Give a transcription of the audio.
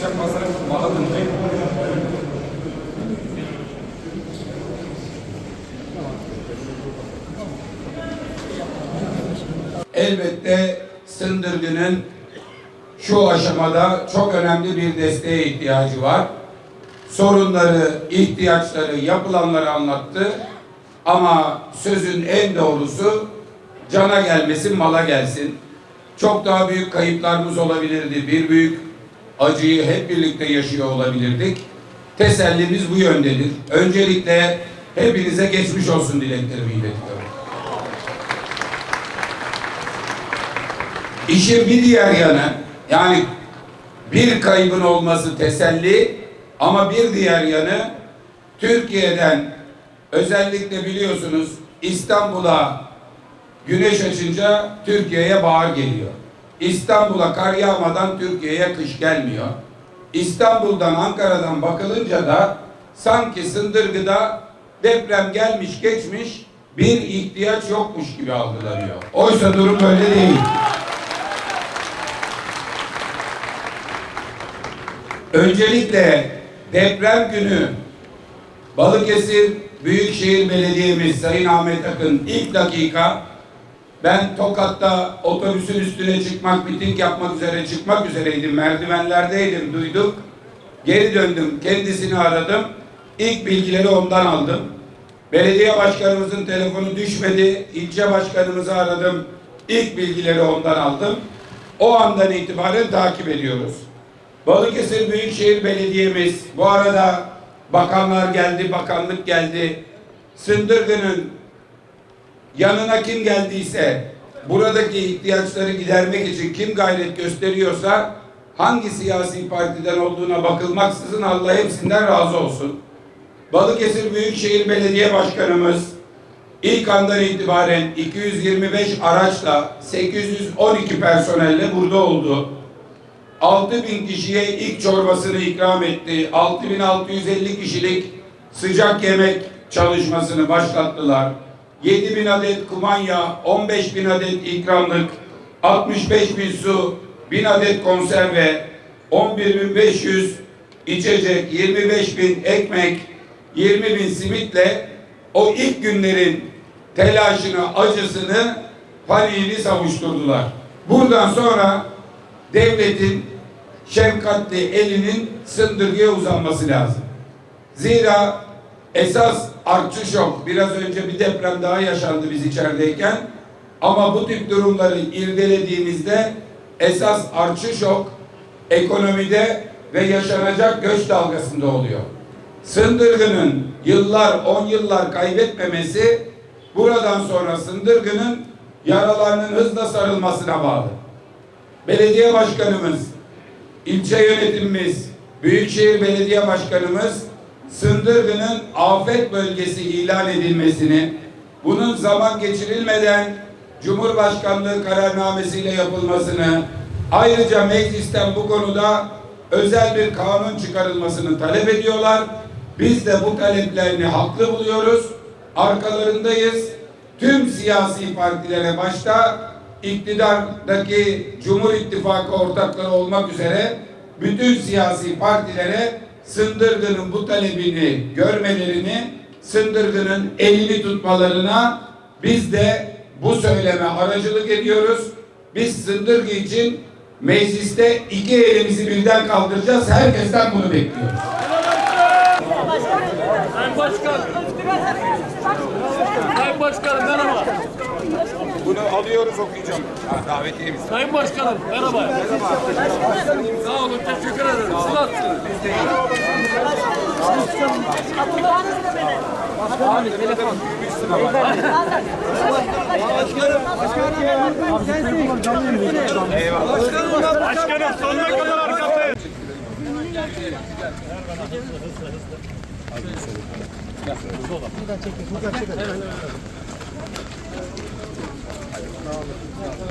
Geçen pazar Malatya'dayım. Elbette Sındırgı'nın şu aşamada çok önemli bir desteğe ihtiyacı var. Sorunları, ihtiyaçları, yapılanları anlattı. Ama sözün en doğrusu cana gelmesin, mala gelsin. Çok daha büyük kayıplarımız olabilirdi. Bir büyük acıyı hep birlikte yaşıyor olabilirdik. Tesellimiz bu yöndedir. Öncelikle hepinize geçmiş olsun dileklerimi iletiyorum. İşin bir diğer yanı yani bir kaybın olması teselli ama bir diğer yanı Türkiye'den özellikle biliyorsunuz İstanbul'a güneş açınca Türkiye'ye bahar geliyor. İstanbul'a kar yağmadan Türkiye'ye kış gelmiyor. İstanbul'dan Ankara'dan bakılınca da sanki Sındırgı'da deprem gelmiş geçmiş bir ihtiyaç yokmuş gibi algılanıyor. Oysa durum böyle değil. Öncelikle deprem günü Balıkesir Büyükşehir Belediye'miz Sayın Ahmet Akın ilk dakika ben Tokat'ta otobüsün üstüne çıkmak, miting yapmak üzere çıkmak üzereydim. Merdivenlerdeydim, duyduk. Geri döndüm, kendisini aradım. İlk bilgileri ondan aldım. Belediye başkanımızın telefonu düşmedi. İlçe başkanımızı aradım. İlk bilgileri ondan aldım. O andan itibaren takip ediyoruz. Balıkesir Büyükşehir Belediye'miz bu arada bakanlar geldi, bakanlık geldi. Sındırgı'nın yanına kim geldiyse buradaki ihtiyaçları gidermek için kim gayret gösteriyorsa hangi siyasi partiden olduğuna bakılmaksızın Allah hepsinden razı olsun. Balıkesir Büyükşehir Belediye Başkanımız ilk andan itibaren 225 araçla 812 personelle burada oldu. 6 bin kişiye ilk çorbasını ikram etti. 6650 kişilik sıcak yemek çalışmasını başlattılar. 7 bin adet kumanya, 15 bin adet ikramlık, 65 bin su, 1000 adet konserve, 11.500 içecek, 25 bin ekmek, 20 bin simitle o ilk günlerin telaşını, acısını, paniğini savuşturdular. Buradan sonra devletin şefkatli elinin sındırgıya uzanması lazım. Zira esas artçı şok biraz önce bir deprem daha yaşandı biz içerideyken. Ama bu tip durumları irdelediğimizde esas artçı şok ekonomide ve yaşanacak göç dalgasında oluyor. Sındırgının yıllar, on yıllar kaybetmemesi buradan sonra Sındırgının yaralarının hızla sarılmasına bağlı. Belediye başkanımız, ilçe yönetimimiz, Büyükşehir Belediye Başkanımız Sındırgı'nın afet bölgesi ilan edilmesini, bunun zaman geçirilmeden Cumhurbaşkanlığı kararnamesiyle yapılmasını, ayrıca meclisten bu konuda özel bir kanun çıkarılmasını talep ediyorlar. Biz de bu taleplerini haklı buluyoruz. Arkalarındayız. Tüm siyasi partilere başta iktidardaki Cumhur İttifakı ortakları olmak üzere bütün siyasi partilere Sındırgı'nın bu talebini görmelerini, Sındırgı'nın elini tutmalarına biz de bu söyleme aracılık ediyoruz. Biz Sındırgı için mecliste iki elimizi birden kaldıracağız. Herkesten bunu bekliyoruz. Sayın Başkan. Sayın Başkanım merhaba. Bunu alıyoruz okuyacağım. Ha, davetiyemiz. Sayın Başkanım merhaba. Merhaba. Sağ olun teşekkür ederim. Siz nasılsınız? Abi telefon. Başkanım sonuna kadar arkadayım.